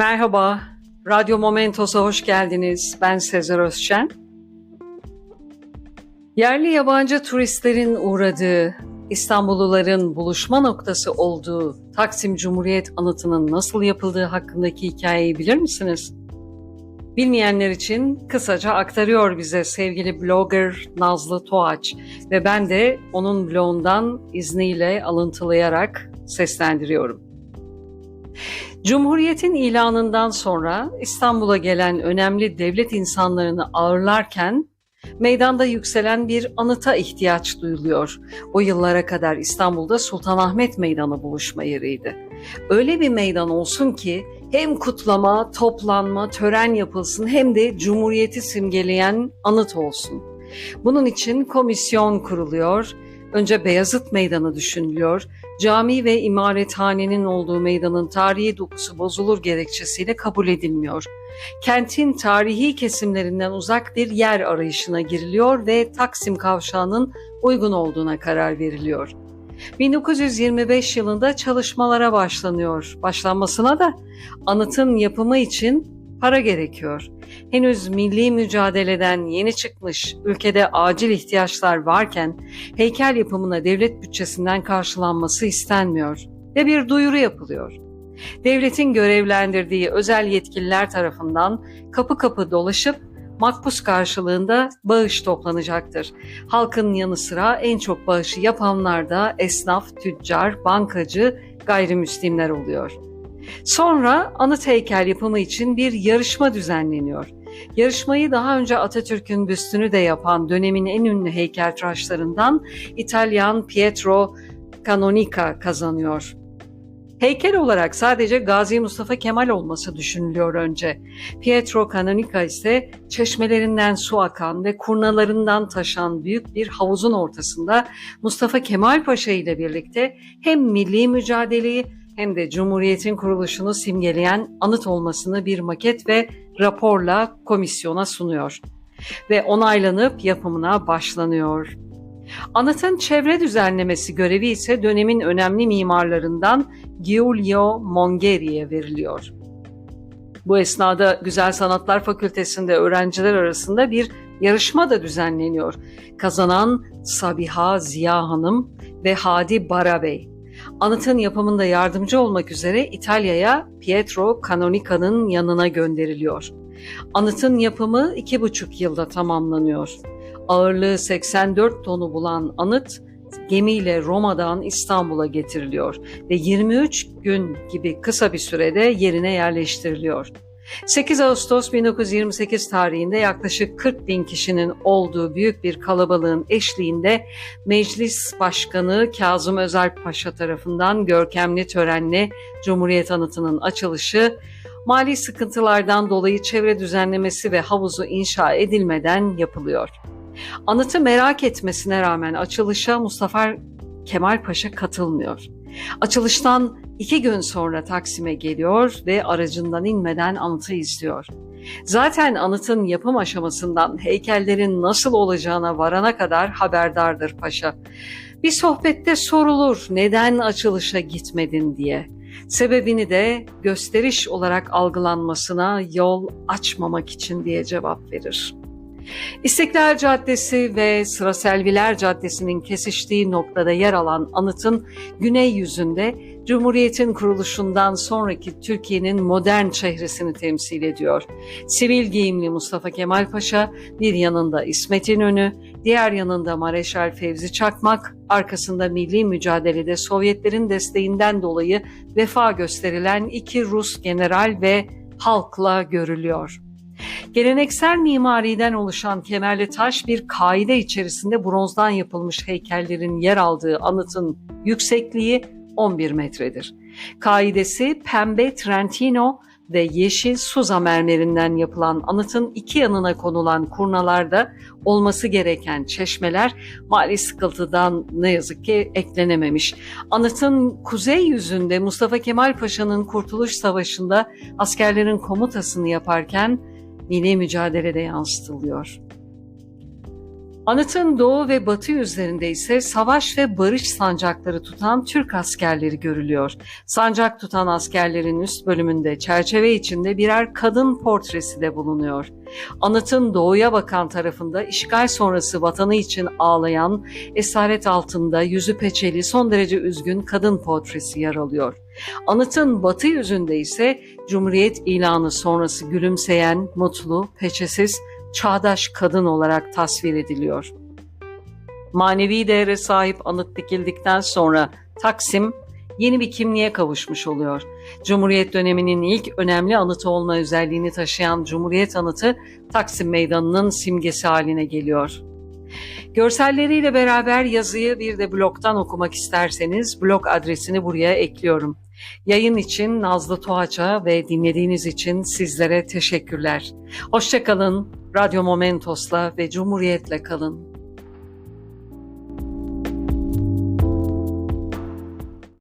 Merhaba, Radyo Momentos'a hoş geldiniz. Ben Sezer Özşen. Yerli yabancı turistlerin uğradığı, İstanbulluların buluşma noktası olduğu Taksim Cumhuriyet Anıtı'nın nasıl yapıldığı hakkındaki hikayeyi bilir misiniz? Bilmeyenler için kısaca aktarıyor bize sevgili blogger Nazlı Toğaç ve ben de onun blogundan izniyle alıntılayarak seslendiriyorum. Cumhuriyetin ilanından sonra İstanbul'a gelen önemli devlet insanlarını ağırlarken meydanda yükselen bir anıta ihtiyaç duyuluyor. O yıllara kadar İstanbul'da Sultanahmet Meydanı buluşma yeriydi. Öyle bir meydan olsun ki hem kutlama, toplanma, tören yapılsın hem de Cumhuriyeti simgeleyen anıt olsun. Bunun için komisyon kuruluyor. Önce Beyazıt Meydanı düşünülüyor. Cami ve imarethanenin olduğu meydanın tarihi dokusu bozulur gerekçesiyle kabul edilmiyor. Kentin tarihi kesimlerinden uzak bir yer arayışına giriliyor ve Taksim Kavşağı'nın uygun olduğuna karar veriliyor. 1925 yılında çalışmalara başlanıyor. Başlanmasına da anıtın yapımı için para gerekiyor. Henüz milli mücadeleden yeni çıkmış ülkede acil ihtiyaçlar varken heykel yapımına devlet bütçesinden karşılanması istenmiyor ve bir duyuru yapılıyor. Devletin görevlendirdiği özel yetkililer tarafından kapı kapı dolaşıp makbuz karşılığında bağış toplanacaktır. Halkın yanı sıra en çok bağışı yapanlar da esnaf, tüccar, bankacı, gayrimüslimler oluyor. Sonra anıt heykel yapımı için bir yarışma düzenleniyor. Yarışmayı daha önce Atatürk'ün büstünü de yapan dönemin en ünlü heykeltıraşlarından İtalyan Pietro Canonica kazanıyor. Heykel olarak sadece Gazi Mustafa Kemal olması düşünülüyor önce. Pietro Canonica ise çeşmelerinden su akan ve kurnalarından taşan büyük bir havuzun ortasında Mustafa Kemal Paşa ile birlikte hem milli mücadeleyi hem de Cumhuriyet'in kuruluşunu simgeleyen anıt olmasını bir maket ve raporla komisyona sunuyor ve onaylanıp yapımına başlanıyor. Anıtın çevre düzenlemesi görevi ise dönemin önemli mimarlarından Giulio Mongeri'ye veriliyor. Bu esnada Güzel Sanatlar Fakültesi'nde öğrenciler arasında bir yarışma da düzenleniyor. Kazanan Sabiha Ziya Hanım ve Hadi Barabey. Anıtın yapımında yardımcı olmak üzere İtalya'ya Pietro Canonica'nın yanına gönderiliyor. Anıtın yapımı iki buçuk yılda tamamlanıyor. Ağırlığı 84 tonu bulan anıt gemiyle Roma'dan İstanbul'a getiriliyor ve 23 gün gibi kısa bir sürede yerine yerleştiriliyor. 8 Ağustos 1928 tarihinde yaklaşık 40 bin kişinin olduğu büyük bir kalabalığın eşliğinde Meclis Başkanı Kazım Özalp Paşa tarafından görkemli törenle Cumhuriyet Anıtı'nın açılışı, mali sıkıntılardan dolayı çevre düzenlemesi ve havuzu inşa edilmeden yapılıyor. Anıtı merak etmesine rağmen açılışa Mustafa Kemal Paşa katılmıyor. Açılıştan iki gün sonra Taksim'e geliyor ve aracından inmeden anıtı izliyor. Zaten anıtın yapım aşamasından heykellerin nasıl olacağına varana kadar haberdardır paşa. Bir sohbette sorulur neden açılışa gitmedin diye. Sebebini de gösteriş olarak algılanmasına yol açmamak için diye cevap verir. İstiklal Caddesi ve Sıra Selviler Caddesi'nin kesiştiği noktada yer alan anıtın güney yüzünde Cumhuriyet'in kuruluşundan sonraki Türkiye'nin modern çehresini temsil ediyor. Sivil giyimli Mustafa Kemal Paşa, bir yanında İsmet İnönü, diğer yanında Mareşal Fevzi Çakmak, arkasında milli mücadelede Sovyetlerin desteğinden dolayı vefa gösterilen iki Rus general ve halkla görülüyor. Geleneksel mimariden oluşan kemerli taş bir kaide içerisinde bronzdan yapılmış heykellerin yer aldığı anıtın yüksekliği 11 metredir. Kaidesi pembe Trentino ve yeşil Suza mermerinden yapılan anıtın iki yanına konulan kurnalarda olması gereken çeşmeler mali sıkıntıdan ne yazık ki eklenememiş. Anıtın kuzey yüzünde Mustafa Kemal Paşa'nın Kurtuluş Savaşı'nda askerlerin komutasını yaparken milli mücadelede yansıtılıyor. Anıtın doğu ve batı yüzlerinde ise savaş ve barış sancakları tutan Türk askerleri görülüyor. Sancak tutan askerlerin üst bölümünde çerçeve içinde birer kadın portresi de bulunuyor. Anıtın doğuya bakan tarafında işgal sonrası vatanı için ağlayan, esaret altında yüzü peçeli son derece üzgün kadın portresi yer alıyor. Anıtın batı yüzünde ise Cumhuriyet ilanı sonrası gülümseyen, mutlu, peçesiz, çağdaş kadın olarak tasvir ediliyor. Manevi değere sahip anıt dikildikten sonra Taksim yeni bir kimliğe kavuşmuş oluyor. Cumhuriyet döneminin ilk önemli anıtı olma özelliğini taşıyan Cumhuriyet Anıtı Taksim Meydanı'nın simgesi haline geliyor. Görselleriyle beraber yazıyı bir de blogdan okumak isterseniz blog adresini buraya ekliyorum. Yayın için Nazlı Toğaç'a ve dinlediğiniz için sizlere teşekkürler. Hoşçakalın, Radyo Momentos'la ve Cumhuriyet'le kalın.